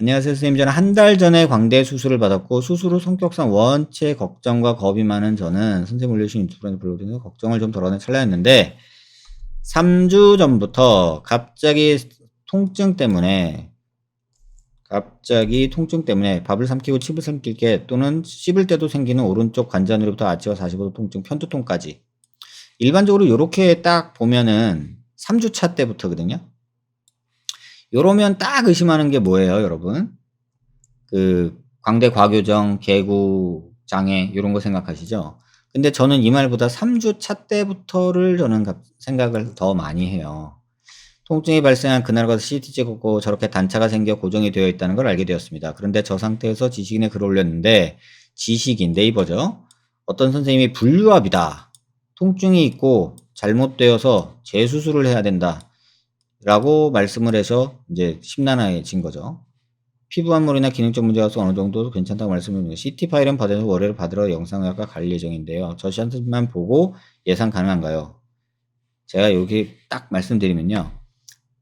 안녕하세요, 선생님. 저는 한 달 전에 광대 수술을 받았고, 수술 후 성격상 원체 걱정과 겁이 많은 저는 선생님 올려주신 유튜브에 블로그에서 걱정을 좀 덜어낸 찰나였는데, 3주 전부터 갑자기 통증 때문에, 갑자기 통증 때문에 밥을 삼키고 칩을 삼킬 게 또는 씹을 때도 생기는 오른쪽 관자놀이부터 아치와 45도 통증, 편두통까지. 일반적으로 이렇게 딱 보면은 3주차 때부터거든요. 요러면 딱 의심하는 게 뭐예요, 여러분? 그 광대 과교정, 개구 장애 이런 거 생각하시죠? 근데 저는 이 말보다 3주 차 때부터를 저는 갑- 생각을 더 많이 해요. 통증이 발생한 그날 가서 CT 찍었고 저렇게 단차가 생겨 고정이 되어 있다는 걸 알게 되었습니다. 그런데 저 상태에서 지식인에 글을 올렸는데 지식인 네이버죠. 어떤 선생님이 분류압이다. 통증이 있고 잘못되어서 재수술을 해야 된다. 라고 말씀을 해서 이제 심란해진 거죠. 피부 함몰이나 기능적 문제가서 어느 정도 괜찮다고 말씀드립니다. CT 파일은 받아서 월요일 받으러 영상의학과 갈 예정인데요. 저 시한테만 보고 예상 가능한가요? 제가 여기 딱 말씀드리면요.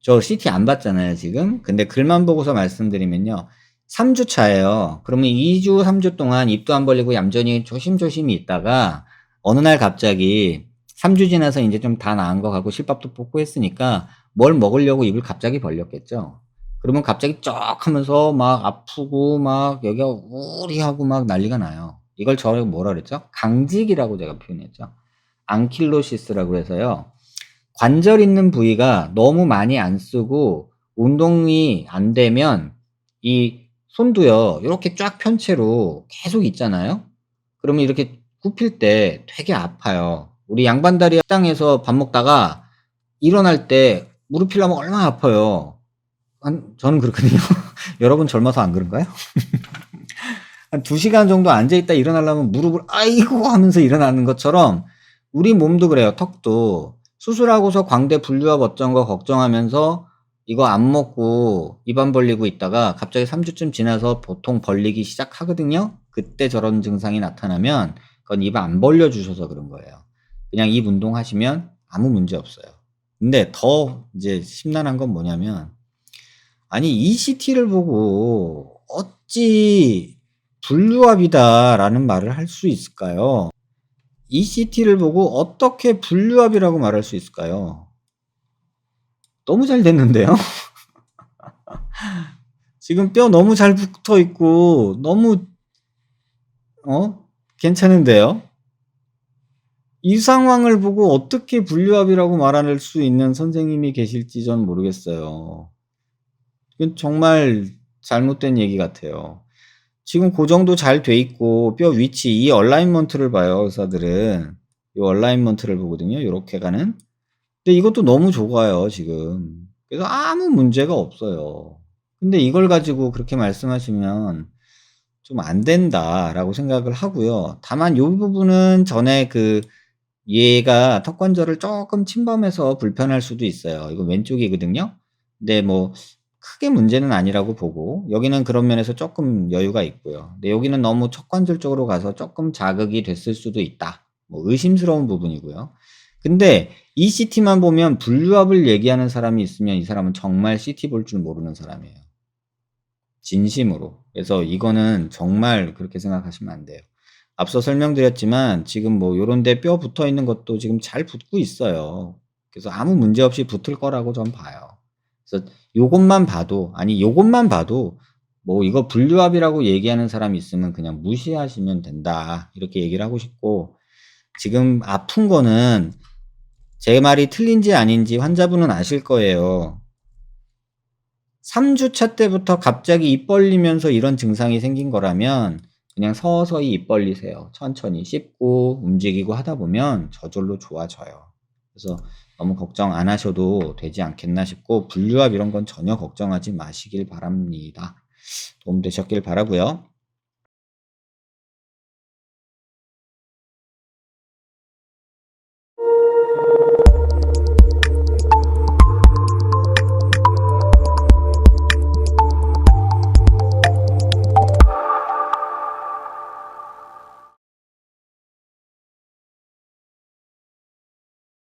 저 CT 안 받잖아요, 지금. 근데 글만 보고서 말씀드리면요. 3주 차예요. 그러면 2주, 3주 동안 입도 안 벌리고 얌전히 조심조심히 있다가 어느 날 갑자기 3주 지나서 이제 좀 다 나은 것 같고 실밥도 뽑고 했으니까 뭘 먹으려고 입을 갑자기 벌렸겠죠. 그러면 갑자기 쩍 하면서 막 아프고 막 여기가 우리하고 막 난리가 나요. 이걸 저희가 뭐라 그랬죠? 강직이라고 제가 표현했죠. 앙킬로시스라고 해서요. 관절 있는 부위가 너무 많이 안 쓰고 운동이 안 되면 이 손도요. 이렇게 쫙 편 채로 계속 있잖아요. 그러면 이렇게 굽힐 때 되게 아파요. 우리 양반다리 식당에서 밥 먹다가 일어날 때 무릎 필라면 얼마나 아파요. 한, 저는 그렇거든요. 여러분 젊어서 안 그런가요? 한두 시간 정도 앉아있다 일어나려면 무릎을 아이고 하면서 일어나는 것처럼 우리 몸도 그래요. 턱도. 수술하고서 광대 분류압 어쩐 거 걱정하면서 이거 안 먹고 입안 벌리고 있다가 갑자기 3주쯤 지나서 보통 벌리기 시작하거든요. 그때 저런 증상이 나타나면 그건 입 안 벌려 주셔서 그런 거예요. 그냥 입 운동 하시면 아무 문제 없어요. 근데 더 이제 심란한 건 뭐냐면 아니 ECT를 보고 어찌 분류압이다라는 말을 할 수 있을까요? ECT를 보고 어떻게 분류압이라고 말할 수 있을까요? 너무 잘 됐는데요? 지금 뼈 너무 잘 붙어 있고 너무 어? 괜찮은데요? 이 상황을 보고 어떻게 분류압이라고 말할 수 있는 선생님이 계실지 전 모르겠어요. 이건 정말 잘못된 얘기 같아요. 지금 그 정도 잘 돼 있고 뼈 위치 이 얼라인먼트를 봐요 의사들은. 이 얼라인먼트를 보거든요 이렇게 가는. 근데 이것도 너무 좋아요 지금. 그래서 아무 문제가 없어요. 근데 이걸 가지고 그렇게 말씀하시면 좀 안 된다라고 생각을 하고요. 다만 이 부분은 전에 그 얘가 턱 관절을 조금 침범해서 불편할 수도 있어요 이거 왼쪽이거든요 근데 뭐 크게 문제는 아니라고 보고 여기는 그런 면에서 조금 여유가 있고요. 근데 여기는 너무 척 관절 쪽으로 가서 조금 자극이 됐을 수도 있다. 뭐 의심스러운 부분이고요. 근데 이 CT만 보면 분류압을 얘기하는 사람이 있으면 이 사람은 정말 CT 볼 줄 모르는 사람이에요. 진심으로. 그래서 이거는 정말 그렇게 생각하시면 안 돼요. 앞서 설명드렸지만 지금 뭐 요런 데 뼈 붙어 있는 것도 지금 잘 붙고 있어요. 그래서 아무 문제 없이 붙을 거라고 전 봐요. 그래서 요것만 봐도 아니 요것만 봐도 뭐 이거 분류압이라고 얘기하는 사람이 있으면 그냥 무시하시면 된다 이렇게 얘기를 하고 싶고 지금 아픈 거는 제 말이 틀린지 아닌지 환자분은 아실 거예요. 3주차 때부터 갑자기 입 벌리면서 이런 증상이 생긴 거라면 그냥 서서히 입 벌리세요. 천천히 씹고 움직이고 하다 보면 저절로 좋아져요. 그래서 너무 걱정 안 하셔도 되지 않겠나 싶고 분류압 이런 건 전혀 걱정하지 마시길 바랍니다. 도움 되셨길 바라고요.